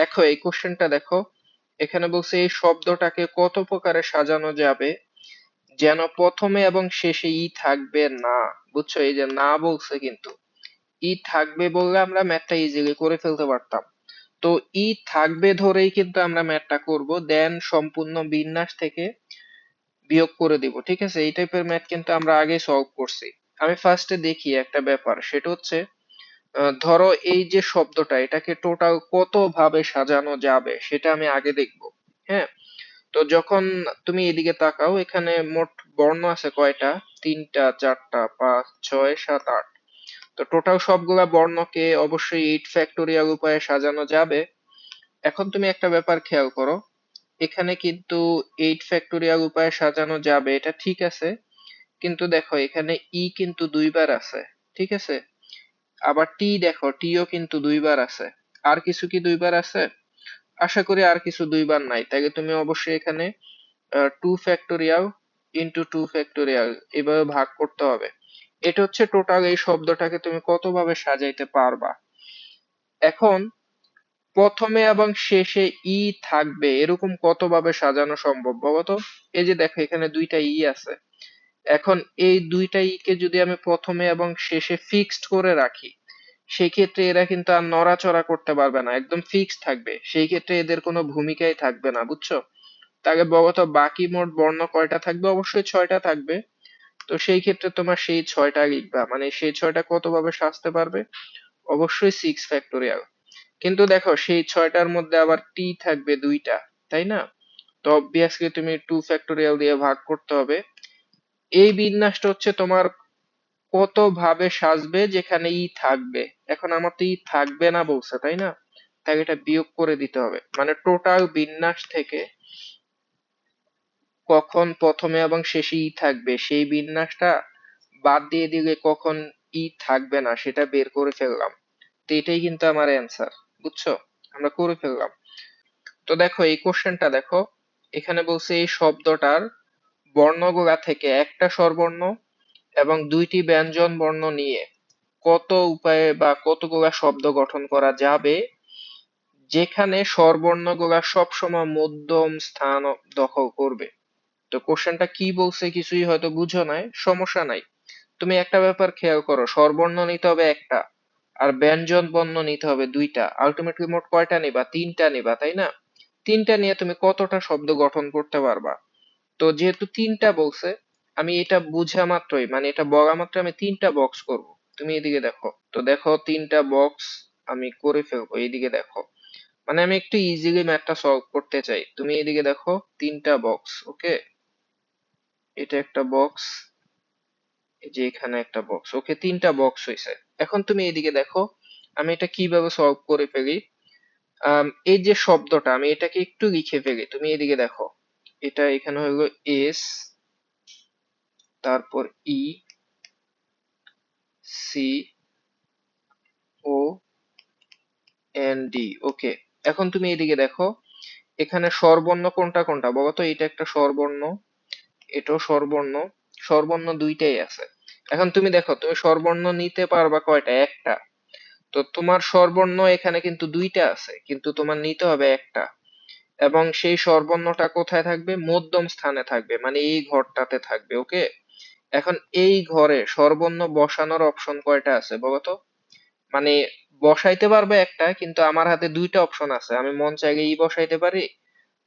দেখো, এই কোশ্চেনটা দেখো। এখানে বলছে, এই শব্দটাকে কত প্রকারে সাজানো যাবে? যেন প্রথমে এবং শেষে ই থাকবে না। বুঝছ? এই যে না বলছে কিন্তু। ই থাকবে বললে আমরা ম্যাথটা ইজিলি করে ফেলতে পারতাম। তো ই থাকবে ধরেই কিন্তু আমরা ম্যাথটা করব দেন সম্পূর্ণ বিন্যাস থেকে বিয়োগ করে দিব, ঠিক আছে? এই টাইপের ম্যাথ কিন্তু আমরা আগে সলভ করছি। আমি ফার্স্টে দেখি একটা ব্যাপার, সেটা হচ্ছে ধরো এই যে শব্দটা, এটাকে টোটাল কত ভাবে সাজানো যাবে সেটা আমি আগে দেখব হ্যাঁ? তো যখন তুমি এদিকে তাকাও, এখানে মোট বর্ণ আছে কয়টা? তিনটা, চারটা, পাঁচ, ছয়, সাত, আট। তো টোটাল সবগুলা বর্ণকে অবশ্যই এইট ফ্যাক্টোরিয়াল উপায়ে সাজানো যাবে। এখন তুমি একটা ব্যাপার খেয়াল করো, এখানে কিন্তু এইট ফ্যাক্টোরিয়াল উপায়ে সাজানো যাবে, এটা ঠিক আছে। কিন্তু দেখো, এখানে ই কিন্তু দুইবার আছে, ঠিক আছে? আবার টি দেখো, টিও কিন্তু দুইবার আছে। আর কিছু কি দুইবার আছে? আশা করি আর কিছু দুইবার নাই। তাই তুমি অবশ্যই এখানে two factorial into two factorial এভাবে ভাগ করতে হবে। এটা হচ্ছে টোটাল এই শব্দটাকে তুমি কতভাবে সাজাইতে পারবা। এখন, প্রথমে এবং শেষে ই থাকবে, এরকম কতভাবে সাজানো সম্ভব বলো তো? এই যে দেখো, এখানে দুইটা ই আছে। এখন এই দুইটা ই কে যদি আমি প্রথমে এবং শেষে ফিক্সড করে রাখি, সেই ক্ষেত্রে এরা কিন্তু আর নড়াচড়া করতে পারবে না, একদম ফিক্সড থাকবে। সেই ক্ষেত্রে এদের কোনো ভূমিকাই থাকবে না, বুঝছ? তাকে বলো তো বাকি মোট বর্ণ কয়টা থাকবে? অবশ্যই ছয়টা থাকবে। তো সেই ক্ষেত্রে তোমার সেই ছয়টা লিখবা মানে সেই ছয়টা কতভাবে সাজতে পারবে? অবশ্যই সিক্স ফ্যাক্টোরিয়াল কিন্তু দেখো, সেই ছয়টার মধ্যে আবার টি থাকবে দুইটা, তাই না? তো অবভিয়াসলি তুমি টু ফ্যাক্টোরিয়াল দিয়ে ভাগ করতে হবে। এই বিন্যাসটা হচ্ছে তোমার কত ভাবে সাজবে যেখানে ই থাকবে। এখন আমার তো ই থাকবে না বলছে, তাই না? তাই এটা বিয়োগ করে দিতে হবে। মানে টোটাল বিন্যাস থেকে কখন প্রথমে এবং শেষে ই থাকবে, সেই বিন্যাসটা বাদ দিয়ে দিলে কখন ই থাকবে না, সেটা বের করে ফেললাম। তো এটাই কিন্তু আমার অ্যান্সার বুঝছ? আমরা করে ফেললাম। তো দেখো, এই কোশ্চেনটা দেখো। এখানে বলছে এই শব্দটার বর্ণগুলা থেকে একটা স্বরবর্ণ এবং দুইটি ব্যঞ্জন বর্ণ নিয়ে কত উপায়ে বা কতগুলা শব্দ গঠন করা যাবে, যেখানে স্বরবর্ণগুলা সবসময় মধ্যম স্থান দখল করবে। তো কোশ্চেনটা কি বলছে কিছুই হয়তো বুঝো নাই, সমস্যা নাই। তুমি একটা ব্যাপার খেয়াল করো, স্বরবর্ণ নিতে হবে একটা আর ব্যঞ্জন বর্ণ নিতে হবে দুইটা। আলটিমেটলি মোট কয়টা নিবা? তিনটা নিবা, তাই না? তিনটা নিয়ে তুমি কতটা শব্দ গঠন করতে পারবা? তো যেহেতু তিনটা বলছে আমি এটা বুঝা মাত্রই মানে এটা বলা মাত্র আমি তিনটা বক্স করব। তুমি এদিকে দেখো। তো দেখো, তিনটা বক্স আমি করে ফেলব, এইদিকে দেখো। মানে আমি একটু ইজিলি ম্যাথটা সলভ করতে চাই। তুমি এদিকে দেখো, তিনটা বক্স ওকে এটা একটা বক্স যে এখানে একটা বক্স ওকে তিনটা বক্স হয়েছে এখন তুমি এদিকে দেখো, আমি এটা কীভাবে সলভ করে ফেলি? এই যে শব্দটা, আমি এটাকে একটু লিখে ফেলি। তুমি এদিকে দেখো। এটা এখানে হলো এস তারপর E C O N D okay এখন তুমি এদিকে দেখো, এখানে স্বরবর্ণ কোনটা কোনটা? বলো তো এটা একটা স্বরবর্ণ, এটাও স্বরবর্ণ স্বরবর্ণ দুইটাই আছে। এখন তুমি দেখো, তুমি স্বরবর্ণ নিতে পারবা কয়টা? একটা। তো তোমার স্বরবর্ণ এখানে কিন্তু দুইটা আছে, কিন্তু তোমার নিতে হবে একটা। এবং সেই স্বরবর্ণটা কোথায় থাকবে? মধ্যম স্থানে থাকবে মানে এই ঘরটাতে থাকবে ওকে এখন এই ঘরে স্বরবর্ণ বসানোর অপশন কয়টা আছে বলতো মানে বসাইতে পারবে একটা, কিন্তু আমার হাতে দুইটা অপশন আছে। আমি মন চাইলে ই বসাইতে পারি,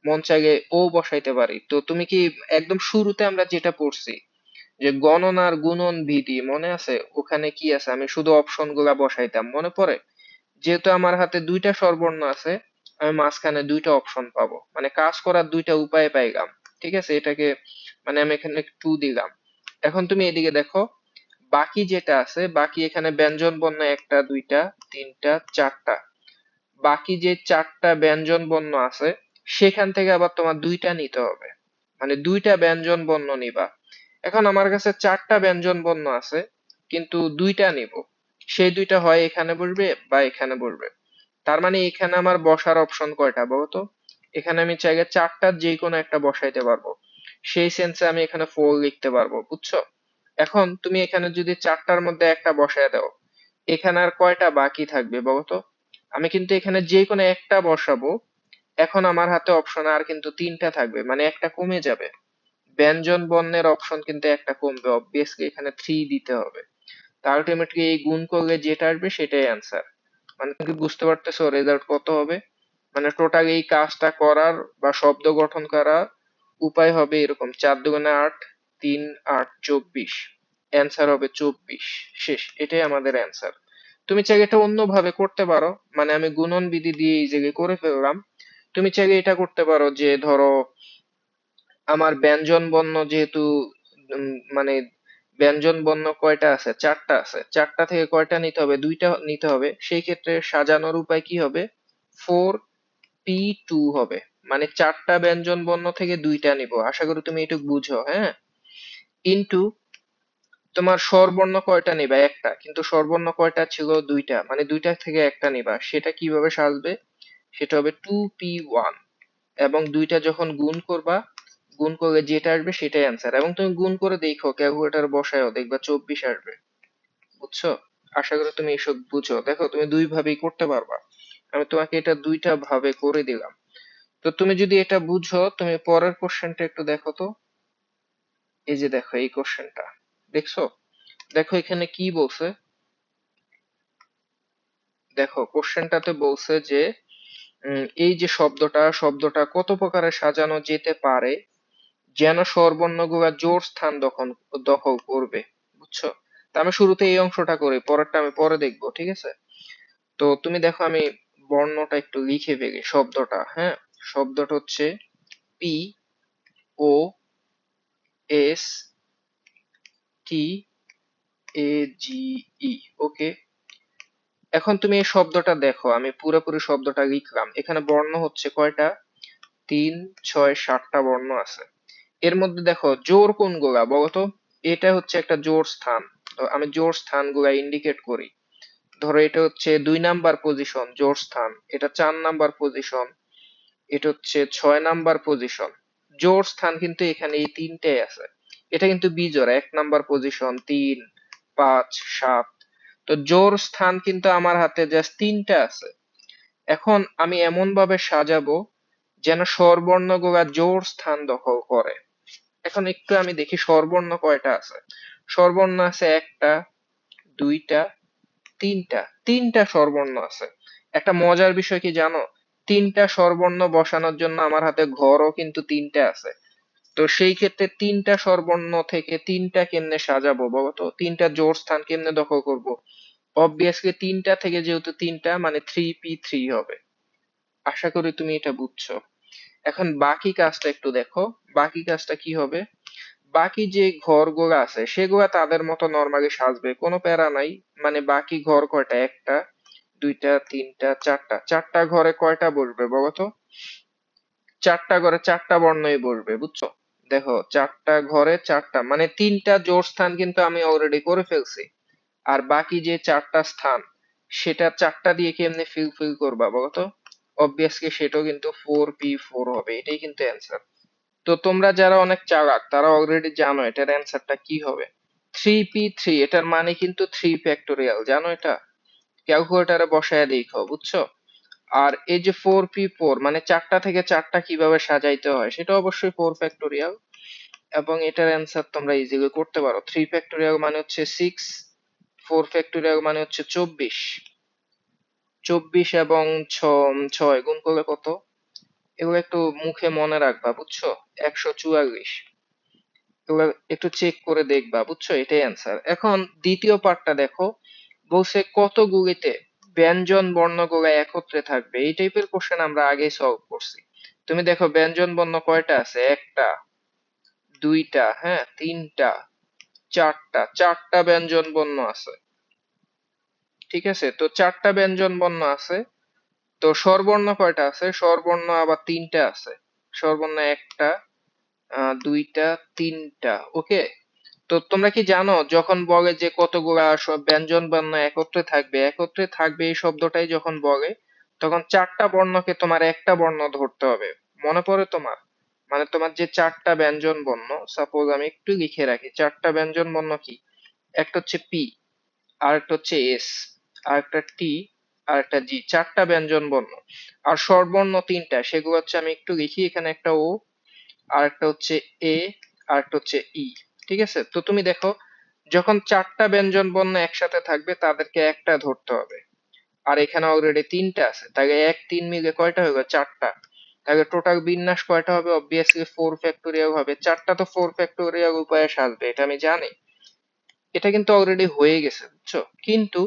মন চাইলে ও বসাইতে পারি। তো তুমি কি একদম শুরুতে আমরা যেটা পড়ছি, যে গণনার গুণন বিধি মনে আছে? ওখানে কি আছে? আমি শুধু অপশনগুলা বসাইতাম, মনে পড়ে? যেহেতু আমার হাতে দুইটা স্বরবর্ণ আছে আমি মাঝখানে দুইটা অপশন পাবো। মানে কাজ করার দুইটা উপায় পাইলাম, ঠিক আছে? এটাকে মানে আমি এখানে টু দিলাম। এখন তুমি এদিকে দেখো, বাকি যেটা আছে, বাকি এখানে ব্যঞ্জন বর্ণ একটা, দুইটা, তিনটা, চারটা। বাকি যে চারটা ব্যঞ্জন বর্ণ আছে, সেখান থেকে আবার তোমার দুইটা নিতে হবে। মানে দুইটা ব্যঞ্জন বর্ণ নিবা। এখন আমার কাছে চারটা ব্যঞ্জন বর্ণ আছে, কিন্তু দুইটা নিব। সেই দুইটা হয় এখানে বসবে বা এখানে বসবে। তার মানে এখানে আমার বসার অপশন কয়টা বলতো এখানে আমি চাইলে চারটার যে কোনো একটা বসাইতে পারব। সেই সেন্সে আমি এখানে ফোর লিখতে পারব, বুঝছ? এখন তুমি এখানে যদি চারটার মধ্যে একটা বসায় দাও, এখানে আর কয়টা বাকি থাকবে বলতো আমি কিন্তু এখানে যে কোনো একটা বসাবো, এখন আমার হাতে অপশন আর কিন্তু তিনটা থাকবে মানে একটা কমে যাবে। ব্যঞ্জন বর্ণের অপশন কিন্তু একটা কমবে অবভিয়াসলি এখানে থ্রি দিতে হবে। তা আলটিমেটলি এই গুণ করলে যেটা আসবে সেটাই অ্যান্সার মানে তুমি বুঝতে পারতেছো রেজাল্ট কত হবে? মানে টোটাল এই কাজটা করার বা শব্দ গঠন করার উপায় হবে এরকম। চার দুগুণে আট, তিন আট, চব্বিশ। অ্যান্সার হবে চব্বিশ। শেষ। এটাই আমাদের অ্যান্সার তুমি চাইলে এটা অন্যভাবে করতে পারো। মানে আমি গুণন বিধি দিয়ে এই জায়গায় করে ফেললাম। তুমি চাইলে এটা করতে পারো যে ধরো, আমার ব্যঞ্জন বর্ণ যেহেতু মানে ব্যঞ্জন বর্ণ কয়টা আছে? চারটা আছে। চারটা থেকে কয়টা নিতে হবে? দুইটা নিতে হবে। সেই ক্ষেত্রে সাজানোর উপায় কি হবে? ফোর পি টু হবে। মানে চারটা ব্যঞ্জন বর্ণ থেকে দুইটা নিব। আশা করি তুমি এটুকু বুঝো হ্যাঁ? ইনটু তোমার স্বরবর্ণ কয়টা নিবা? একটা। কিন্তু স্বরবর্ণ কয়টা ছিল দুইটা। মানে দুইটা থেকে একটা নিবা। সেটা কীভাবে সাজবে? সেটা হবে টু পি ওয়ান এবং দুইটা যখন গুণ করবা গুণ করলে যেটা আসবে সেটাই অ্যান্সার এবং তুমি গুণ করে দেখো ক্যালকুলেটর বসায়ও, দেখবা চব্বিশ আসবে। বুঝছ? আশা করি তুমি এসব বুঝো। দেখো, তুমি দুই ভাবেই করতে পারবা। আমি তোমাকে এটা দুইটা ভাবে করে দিলাম। তো তুমি যদি এটা বুঝো, তুমি পরের কোশ্চেনটা একটু দেখো তো। এই যে দেখো, এই কোশ্চেনটা দেখছ? দেখো এখানে কি বলছে? দেখো কোশ্চেনটাতে বলছে যে এই যে শব্দটা শব্দটা কত প্রকারে সাজানো যেতে পারে? যেন স্বরবর্ণগুলা জোর স্থান দখল দখল করবে, বুঝছ? তা আমি শুরুতে এই অংশটা করি, পরেরটা আমি পরে দেখব, ঠিক আছে? তো তুমি দেখো আমি বর্ণটা একটু লিখে ফেলি, শব্দটা হ্যাঁ? শব্দটা হচ্ছে পি, ও, এস, টি, এ, জি, ই, ওকে? এখন তুমি এই শব্দটা দেখো, আমি পুরোপুরি শব্দটা লিখলাম। এখানে বর্ণ হচ্ছে কয়টা? তিন, ছয়, সাতটা বর্ণ আছে। এর মধ্যে দেখো, জোর কোনগুলা বলতো? এটা হচ্ছে একটা জোর স্থান। আমি জোর স্থানগুলা ইন্ডিকেট করি। ধরো এটা হচ্ছে দুই নাম্বার পজিশন জোর স্থান। এটা চার নাম্বার পজিশন এটা হচ্ছে ছয় নাম্বার পজিশন জোর স্থান কিন্তু এখানে এই তিনটাই আছে। এটা কিন্তু বিজোড়, এক নাম্বার পজিশন তিন, পাঁচ, সাত। তো জোর স্থান কিন্তু আমার হাতে জাস্ট তিনটা আছে। এখন আমি এমন ভাবে সাজাবো যেন স্বরবর্ণগুলা জোর স্থান দখল করে। এখন একটু আমি দেখি স্বরবর্ণ কয়টা আছে? স্বরবর্ণ আছে একটা, দুইটা, তিনটা। তিনটা স্বরবর্ণ আছে। একটা মজার বিষয় কি জানো? তিনটা স্বরবর্ণ বসানোর জন্য আমার হাতে ঘরও কিন্তু তিনটা আছে। তো সেই ক্ষেত্রে তিনটা স্বরবর্ণ থেকে তিনটা কেমনে সাজাবো বলো তো? তিনটা জোর স্থান কেমনে দখল করব? অবভিয়াসলি তিনটা থেকে যেহেতু তিনটা মানে থ্রি পি থ্রি হবে। আশা করি তুমি এটা বুঝছ। এখন বাকি কাজটা একটু দেখো। বাকি কাজটা কি হবে? বাকি যে ঘরগুলো আছে, সেগুলা তাদের মতো নর্মালি সাজবে। কোনো প্যারা নাই। মানে বাকি ঘর কয়টা? একটা, দুইটা, তিনটা, চারটা। চারটা ঘরে কয়টা বসবে বলো তো? চারটা ঘরে চারটা বর্ণই বসবে, বুঝছ? দেখো, চারটা ঘরে চারটা। মানে তিনটা জোর স্থান কিন্তু আমি অলরেডি করে ফেলছি। আর বাকি যে চারটা স্থান, সেটা চারটা দিয়ে কেমনে ফিল ফিল করবা বলতো অবভিয়াসলি সেটাও কিন্তু ফোর পি ফোর হবে, এটাই কিন্তু অ্যান্সার তো তোমরা যারা অনেক চালাক, তারা অলরেডি জানো এটার অ্যান্সারটা কি হবে। থ্রি পি থ্রি এটার মানে কিন্তু থ্রি ফ্যাক্টোরিয়াল জানো এটা? ক্যালকুলেটারে বসায় দেখো বুঝছ? আর এই যে ফোর পি ফোর মানে চারটা থেকে চারটা কীভাবে সাজাইতে হয়, সেটা অবশ্যই ফোর ফ্যাক্টোরিয়াল এবং এটার অ্যান্সার তোমরা ইজিলি করতে পারো। থ্রি ফ্যাক্টোরিয়াল মানে হচ্ছে সিক্স ফোর ফ্যাক্টোরিয়াল মানে হচ্ছে চব্বিশ। চব্বিশ এবং ছ- ছয়, গুণ করলে কত? এগুলো একটু মুখে মনে রাখবা, বুঝছ? একশো চুয়াল্লিশ। এগুলো একটু চেক করে দেখবা, বুঝছ? এটাই অ্যান্সার এখন দ্বিতীয় পার্টটা দেখো। বলছে কতগুলিতে ব্যঞ্জন বর্ণগুলো একত্রে থাকবে? এই টাইপের কোশ্চেন আমরা আগেই সলভ করছি। তুমি দেখো ব্যঞ্জন বর্ণ কয়টা আছে? একটা, দুইটা হ্যাঁ তিনটা, চারটা চারটা ব্যঞ্জন বর্ণ আছে। ঠিক আছে? তো চারটা ব্যঞ্জন বর্ণ আছে। তো স্বরবর্ণ কয়টা আছে? স্বরবর্ণ আবার তিনটা আছে। স্বরবর্ণ একটা দুইটা, তিনটা, ওকে? তো তোমরা কি জানো, যখন বলে যে কতগুলা ব্যঞ্জন বর্ণ একত্রে থাকবে একত্রে থাকবে এই শব্দটাই যখন বলে, তখন চারটা বর্ণকে তোমার একটা বর্ণ ধরতে হবে। মনে পড়ে তোমার? মানে তোমার যে চারটা ব্যঞ্জন বর্ণ সাপোজ আমি একটু লিখে রাখি, চারটা ব্যঞ্জন বর্ণ কি? একটা হচ্ছে পি আর একটা হচ্ছে এস আর একটা টি আর একটা জি চারটা ব্যঞ্জন বর্ণ। আর স্বরবর্ণ তিনটা, সেগুলো হচ্ছে আমি একটু লিখি, এখানে একটা ও আর একটা হচ্ছে এ আর একটা হচ্ছে ই ঠিক আছে? তো তুমি দেখো, যখন চারটা ব্যঞ্জন বর্ণ একসাথে থাকবে, তাদেরকে একটা ধরতে হবে। আর এখানে অলরেডি তিনটা আছে, তাহলে এক, তিন মিলে কয়টা হয়ে গেল? চারটা। তাহলে টোটাল বিন্যাস কয়টা হবে? অবভিয়াসলি ফোর ফ্যাক্টোরিয়াল হবে। চারটা তো ফোর ফ্যাক্টোরিয়াল উপায়ে সাজবে, এটা আমি জানি। এটা কিন্তু অলরেডি হয়ে গেছে, বুঝছ? কিন্তু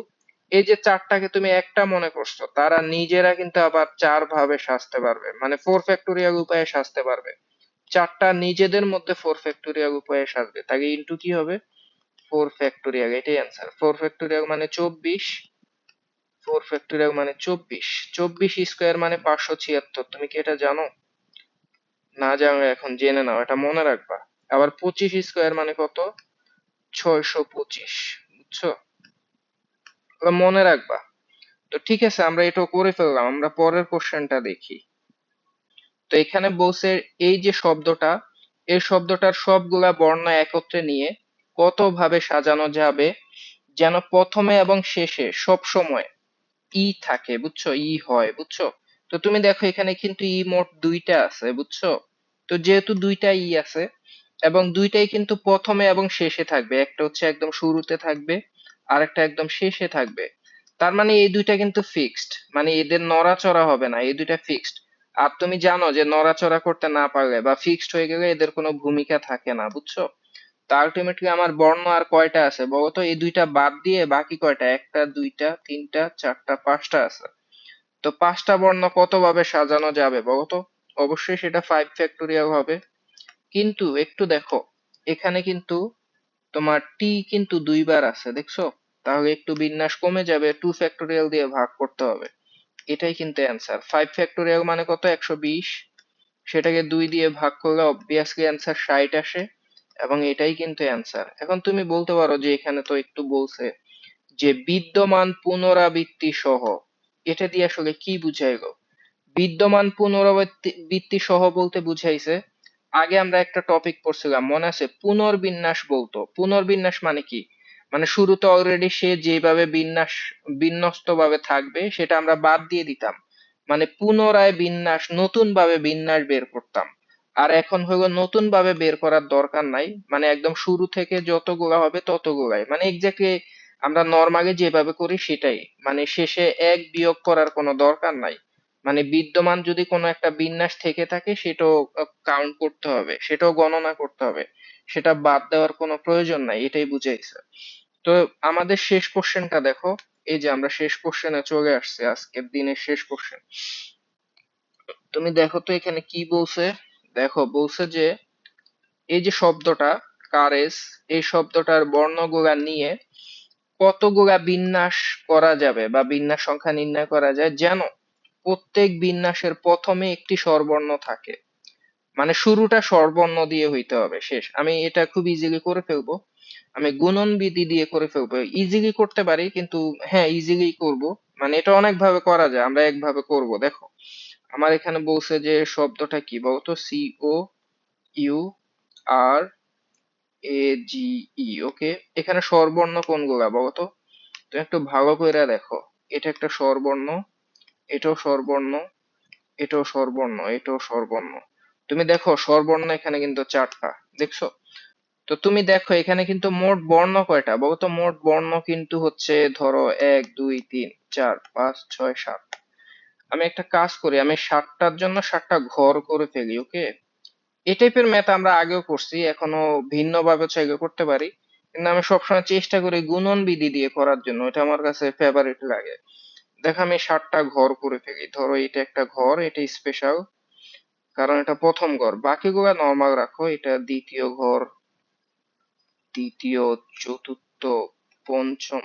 এই যে চারটাকে তুমি একটা মনে করছ, তারা নিজেরা কিন্তু আবার চার ভাবে সাজতে পারবে। মানে ফোর ফ্যাক্টোরিয়াল উপায়ে সাজতে পারবে। চারটা নিজেদের মধ্যে ফোর ফ্যাক্টোরিয়াল উপায়ে সাজবে। তাহলে ইনটু কি হবে? ফোর ফ্যাক্টোরিয়াল এটাই অ্যান্সার ফোর ফ্যাক্টোরিয়াল মানে চব্বিশ ফোর ফ্যাক্টোরিয়াল মানে চব্বিশ। চব্বিশ স্কোয়ার মানে পাঁচশো ছিয়াত্তর। তুমি কি এটা জানো? না জানলে এখন জেনে নাও, এটা মনে রাখবা। আবার পঁচিশ স্কোয়ার মানে কত? ছয়শো পঁচিশ, বুঝছ? মনে রাখবা। তো ঠিক আছে, আমরা এটাও করে ফেললাম, আমরা পরের কোশ্চেনটা দেখি। তো এখানে বলছে, এই যে শব্দটা, এই শব্দটার সবগুলা বর্ণ একত্রে নিয়ে কত ভাবে সাজানো যাবে, যেন প্রথমে এবং শেষে সব সময় ই থাকে, বুঝছ? ই হয়, বুঝছ? তো তুমি দেখো, এখানে কিন্তু ই মোট দুইটা আছে, বুঝছ? তো যেহেতু দুইটা ই আছে, এবং দুইটাই কিন্তু প্রথমে এবং শেষে থাকবে, একটা হচ্ছে একদম শুরুতে থাকবে আর একটা একদম শেষে থাকবে। তার মানে এই দুইটা কিন্তু ফিক্সড মানে এদের নড়াচড়া হবে না, এই দুইটা ফিক্সড আর তুমি জানো যে নড়াচড়া করতে না পারলে বা ফিক্সড হয়ে গেলে এদের কোনো ভূমিকা থাকে না, বুঝছ? তো আলটিমেটলি আমার বর্ণ আর কয়টা আছে? বলতো এই দুইটা বাদ দিয়ে বাকি কয়টা? একটা, দুইটা, তিনটা, চারটা, পাঁচটা আছে। তো পাঁচটা বর্ণ কত ভাবে সাজানো যাবে বলতো? অবশ্যই সেটা ফাইভ ফ্যাক্টোরিয়াল হবে। কিন্তু একটু দেখো, এখানে কিন্তু তোমার টি কিন্তু দুইবার আছে, দেখছ? তাহলে একটু বিন্যাস কমে যাবে টু ফ্যাক্টোরিয়াল দিয়ে ভাগ করতে হবে। এটাই কিন্তু অ্যান্সার ফাইভ ফ্যাক্টোরিয়াল মানে কত? একশো বিশ। সেটাকে দুই দিয়ে ভাগ করলে অবভিয়াসলি অ্যান্সার ষাট আসে, এবং এটাই কিন্তু অ্যান্সার এখন তুমি বলতে পারো যে এখানে তো একটু বলছে যে বিদ্যমান পুনরাবৃত্তি সহ। এটা দিয়ে আসলে কি বুঝাইলো? বিদ্যমান পুনরাবৃত্তি সহ বলতে বুঝাইছে আগে আমরা একটা টপিক পড়ছিলাম, মনে আছে? পুনর্বিন্যাস বলতো। পুনর্বিন্যাস মানে কি? মানে শুরুতে অলরেডি সে যেভাবে বিন্যাস বিন্যস্ত ভাবে থাকবে, সেটা আমরা বাদ দিয়ে দিতাম। মানে পুনরায় বিন্যাস নতুন ভাবে বিন্যাস বের করতাম। আর এখন হলো নতুন ভাবে বের করার দরকার নাই। মানে একদম শুরু থেকে যত যতগুলা হবে তত ততগুলাই। মানে এক্স্যাক্টলি আমরা নর্মালি যেভাবে করি সেটাই। মানে শেষে এক বিয়োগ করার কোনো দরকার নাই। মানে বিদ্যমান যদি কোনো একটা বিন্যাস থেকে থাকে, সেটাও কাউন্ট করতে হবে, সেটাও গণনা করতে হবে। সেটা বাদ দেওয়ার কোনো প্রয়োজন নাই, এটাই বুঝাইছে। তো আমাদের শেষ কোশ্চেনটা দেখো, এই যে আমরা শেষ কোশ্চেনে চলে আসছি, আজকের দিনের শেষ কোশ্চেন তুমি দেখো তো এখানে কি বলছে? দেখো, বলছে যে, এই যে শব্দটা কারেজ এই শব্দটার বর্ণগুলা নিয়ে কতগুলা বিন্যাস করা যাবে বা বিন্যাস সংখ্যা নির্ণয় করা যায়? যেন প্রত্যেক বিন্যাসের প্রথমে একটি স্বরবর্ণ থাকে। মানে শুরুটা স্বরবর্ণ দিয়ে হইতে হবে, শেষ। আমি এটা খুব ইজিলি করে ফেলব। আমি গুণন বিধি দিয়ে করে ফেলব। ইজিলি করতে পারি, কিন্তু হ্যাঁ ইজিলি করব। মানে এটা অনেক ভাবে করা যায়, আমরা একভাবে করব। দেখো, আমার এখানে বলছে যে শব্দটা কি বলতো? সি ও ইউ আর এ জি ই ওকে এখানে স্বরবর্ণ কোনগুলা বলতো? তুমি একটু ভালো করে দেখো। এটা একটা স্বরবর্ণ। এটাও স্বরবর্ণ এটাও স্বরবর্ণ এটাও স্বরবর্ণ। তুমি দেখো স্বরবর্ণ এখানে কিন্তু চারটা, দেখছ? তো তুমি দেখো এখানে কিন্তু মোট বর্ণ কয়টা? বলতো মোট বর্ণ কিন্তু হচ্ছে ধরো এক, দুই, তিন, চার, পাঁচ, ছয়, সাত। আমি একটা কাজ করি, আমি সাতটার জন্য সাতটা ঘর করে ফেলি, ওকে? এই টাইপের ম্যাথ আমরা আগেও করছি, এখনও ভিন্ন ভাবে চাইলে করতে পারি। কিন্তু আমি সবসময় চেষ্টা করি গুণন বিধি দিয়ে করার জন্য, এটা আমার কাছে ফেভারিট লাগে। দেখো আমি সাতটা ঘর করে ফেলি। ধরো এটা একটা ঘর, এটা স্পেশাল কারণ এটা প্রথম ঘর। বাকিগুলো নর্মাল রাখো, এটা দ্বিতীয় ঘর তৃতীয় চতুর্থ, পঞ্চম,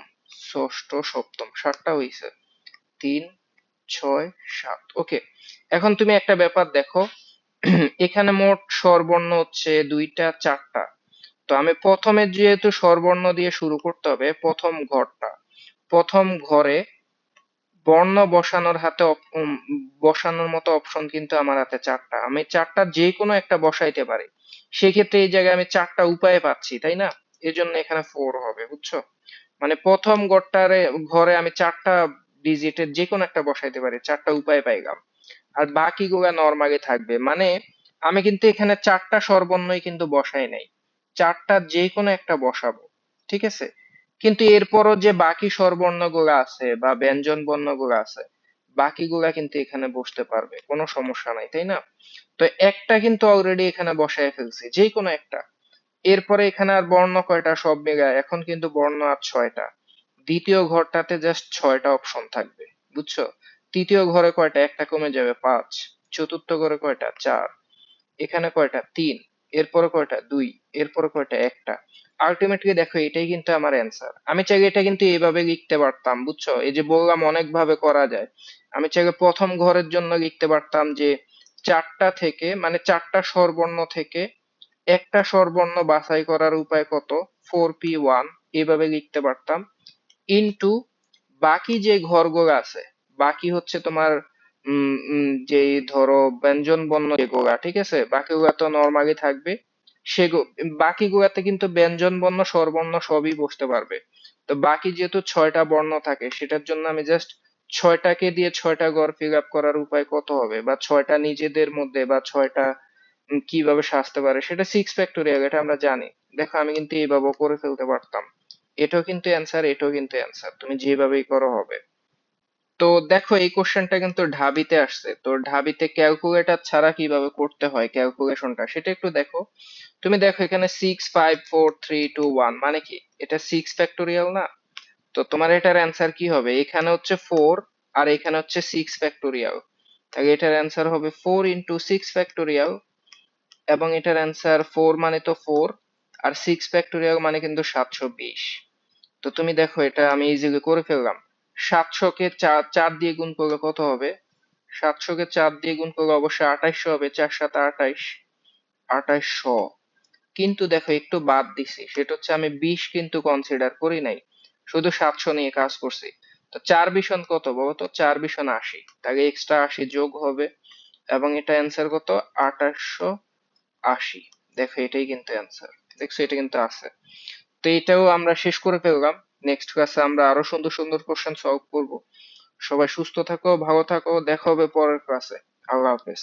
ষষ্ঠ, সপ্তম সাতটা হইছে তিন, ছয়, সাত। ওকে এখন তুমি একটা ব্যাপার দেখো, এখানে মোট স্বরবর্ণ হচ্ছে দুইটা, চারটা। তো আমি প্রথমে যেহেতু স্বরবর্ণ দিয়ে শুরু করতে হবে, প্রথম ঘরটা, প্রথম ঘরে বর্ণ বসানোর হাতে বসানোর মতো অপশন কিন্তু আমার হাতে চারটা। আমি চারটা যে কোনো একটা বসাইতে পারি। সেক্ষেত্রে এই জায়গায় আমি চারটা উপায় পাচ্ছি, তাই না? এজন্য এখানে ফোর হবে, বুঝছ? মানে প্রথম ঘরটারে ঘরে আমি চারটা ডিজিটের যে কোনো একটা বসাইতে পারি, চারটা উপায় পাইলাম। আর বাকিগুলা নর্মালি থাকবে। মানে আমি কিন্তু এখানে চারটা স্বরবর্ণই কিন্তু বসাই নাই। চারটা যে কোনো একটা বসাবো, ঠিক আছে? কিন্তু এরপরও যে বাকি স্বরবর্ণগুলো আছে বা ব্যঞ্জন বর্ণগুলো আছে, বাকিগুলা কিন্তু এখানে বসতে পারবে, কোনো সমস্যা নাই, তাই না? তো একটা কিন্তু অলরেডি এখানে বসায় ফেলছি, যে কোনো একটা। এরপরে এখানে আর বর্ণ কয়টা সব মিলায়, এখন কিন্তু বর্ণ আর ছয়টা। দ্বিতীয় ঘরটাতে জাস্ট ছয়টা অপশন থাকবে, বুঝছ? তৃতীয় ঘরে কয়টা? একটা কমে যাবে পাঁচ। চতুর্থ ঘরে কয়টা? চার। এখানে কয়টা? তিন। এরপরে কয়টা? দুই। এরপরে কয়টা? একটা। আলটিমেটলি দেখো, এটাই কিন্তু আমার অ্যান্সার আমি চাইলে এটা কিন্তু এইভাবে লিখতে পারতাম, বুঝছ? এই যে বললাম অনেক ভাবে করা যায়। আমি চাইলে প্রথম ঘরের জন্য লিখতে পারতাম যে চারটা থেকে মানে চারটা স্বরবর্ণ থেকে একটা স্বরবর্ণ বাছাই করার উপায় কত? ফোর পি ওয়ান এভাবে লিখতে পারতাম। ইনটু বাকি যে ঘরগুলো আছে, বাকি হচ্ছে তোমার যে ধরো ব্যঞ্জন বর্ণ যেগুলা, ঠিক আছে? বাকিগুলা তো নর্মালি থাকবে। সেগুলো বাকিগুলাতে কিন্তু ব্যঞ্জন বর্ণ, স্বরবর্ণ সবই বসতে পারবে। তো বাকি যেহেতু ছয়টা বর্ণ থাকে, সেটার জন্য আমি জাস্ট ছয়টাকে দিয়ে ছয়টা ঘর ফিল আপ করার উপায় কত হবে? বা ছয়টা নিজেদের মধ্যে, বা ছয়টা কীভাবে সাজতে পারে? সেটা সিক্স ফ্যাক্টোরিয়াল এটা আমরা জানি। দেখো, আমি কিন্তু এইভাবেও করে ফেলতে পারতাম। এটাও কিন্তু অ্যান্সার এটাও কিন্তু অ্যান্সার তুমি যেভাবেই করো, হবে। তো দেখো এই কোশ্চেনটা কিন্তু ঢাবিতে আসছে। তো ঢাবিতে ক্যালকুলেটর ছাড়া কীভাবে করতে হয় ক্যালকুলেশনটা সেটা একটু দেখো। তুমি দেখো এখানে six five four three two one মানে কি? এটা সিক্স ফ্যাক্টোরিয়াল না? তো তোমার এটার অ্যান্সার কি হবে? এখানে হচ্ছে ফোর আর এখানে হচ্ছে সিক্স ফ্যাক্টোরিয়াল তাহলে এটার অ্যান্সার হবে ফোর ইন্টু সিক্স ফ্যাক্টোরিয়াল এবং এটার অ্যান্সার ফোর মানে তো ফোর আর সিক্স ফ্যাক্টোরিয়াল মানে কিন্তু সাতশো বিশ। তো তুমি দেখো এটা আমি ইজিলি করে ফেললাম। সাতশো কে চার চার দিয়ে গুণ করলে কত হবে? সাতশো কে চার দিয়ে গুণ করলে অবশ্যই আঠাইশশো হবে, চার সাত আঠাইশ, আঠাইশশো। কিন্তু দেখো, একটু বাদ দিছি, সেটা হচ্ছে আমি বিশ কিন্তু কনসিডার করি নাই, শুধু সাতশো নিয়ে কাজ করছি। তো চার ভীষণ কত বলো তো? চার ভীষণ আশি। তাহলে এক্সট্রা আশি যোগ হবে, এবং এটা অ্যান্সার কত? আঠাশশো আশি। দেখো, এটাই কিন্তু অ্যান্সার দেখছ, এটা কিন্তু আছে। তো এটাও আমরা শেষ করে ফেললাম। নেক্সট ক্লাসে আমরা আরও সুন্দর সুন্দর কোশ্চেন সলভ করব। সবাই সুস্থ থাকো, ভালো থাকো, দেখা হবে পরের ক্লাসে আল্লাহ হাফেজ।